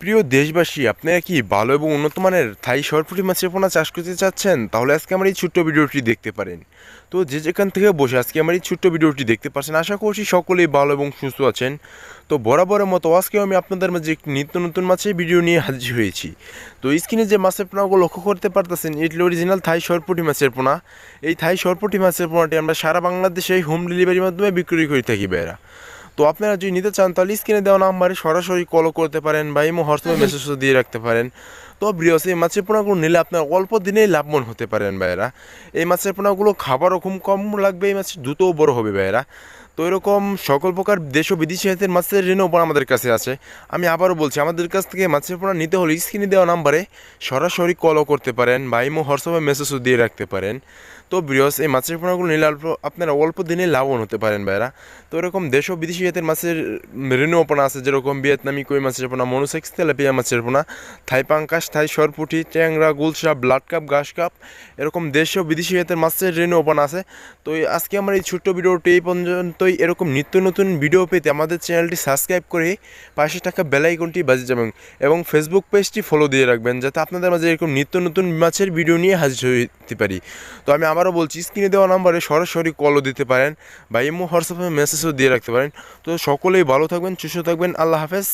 প্রিয় দেশবাসী আপনারা কি ভালো এবং উন্নত মানের থাই সরপুটি মাছের পোনা চাষ করতে চাচ্ছেন? তাহলে আজকে আমার এই ছোট্ট ভিডিওটি দেখতে পারেন। তো যে যেখান থেকে বসে আজকে আমার এই ছোট্ট ভিডিওটি দেখতে পাচ্ছেন আশা করছি সকলেই ভালো এবং সুস্থ আছেন। তো বরাবরের মতো আজকেও আমি আপনাদের মাঝে একটি নিত্য নতুন মাছের ভিডিও নিয়ে হাজির হয়েছি। তো স্ক্রিনে যে মাছের পোনাগুলো লক্ষ্য করতে পারতেছেন, এটি অরিজিনাল থাই সরপুটি মাছের পোনা। এই থাই সরপুটি মাছের পোনাটি আমরা সারা বাংলাদেশে হোম ডেলিভারির মাধ্যমে বিক্রি করে থাকি বেড়া তো আপনারা যদি নিতে চান তাহলে স্ক্রিনে দেওয়া নাম্বারে সরাসরি কলও করতে পারেন বা ইমো হোয়াটসঅ্যাপে মেসেজ দিয়ে রাখতে পারেন। তো বৃহস এই মাছের পোনাগুলো নিলে আপনার অল্প দিনেই লাভবান হতে পারেন ভাইয়েরা। এই মাছের পোনাগুলো খাবারও খুব কম লাগবে এই মাছ দ্রুতও বড় হবে ভাইয়েরা। তো এরকম সকল প্রকার দেশ ও বিদেশি জাতের মাছের ঋণও পোনা আমাদের কাছে আছে। আমি আবারও বলছি, আমাদের কাছ থেকে মাছের পোনা নিতে হলে স্ক্রিনে দেওয়া নাম্বারে সরাসরি কলও করতে পারেন বা ইমো, হোয়াটসঅ্যাপে মেসেজও দিয়ে রাখতে পারেন। তো বৃহস এই মাছের পোনাগুলো নিলে অল্প, আপনারা অল্প দিনে লাভবান হতে পারেন ভাইরা। তো এরকম দেশ ও বিদেশি জাতের মাছের ঋণও পোনা আছে, যেরকম ভিয়েতনামি কই মাছের পোনা মনোসেক্স, তেলাপিয়া মাছের পোনা থাই পাঙ্কাশ, থাই সরপুটি, ট্যাংরা গুলশা ব্লাড কাপ, ঘাস কাপ, এরকম দেশ ও বিদেশি জাতের মাছের ঋণও পোনা আছে। তো আজকে আমার এই ছোট্ট ভিডিওটি এই পর্যন্তই এরকম নিত্য নতুন ভিডিও পেতে আমাদের চ্যানেলটি সাবস্ক্রাইব করে পাশে থাকা বেলাইকনটি বাজে যাবেন এবং ফেসবুক পেজটি ফলো দিয়ে রাখবেন, যাতে আপনাদের মাঝে এরকম নিত্য নতুন মাছের ভিডিও নিয়ে হাজির হতে পারি। তো আমি আবারও বলছি স্ক্রিনে দেওয়া নাম্বারে সরাসরি কলও দিতে পারেন বা এমও হোয়াটসঅ্যাপে মেসেজও দিয়ে রাখতে পারেন। তো সকলেই ভালো থাকবেন, সুস্থ থাকবেন, আল্লাহ হাফেজ।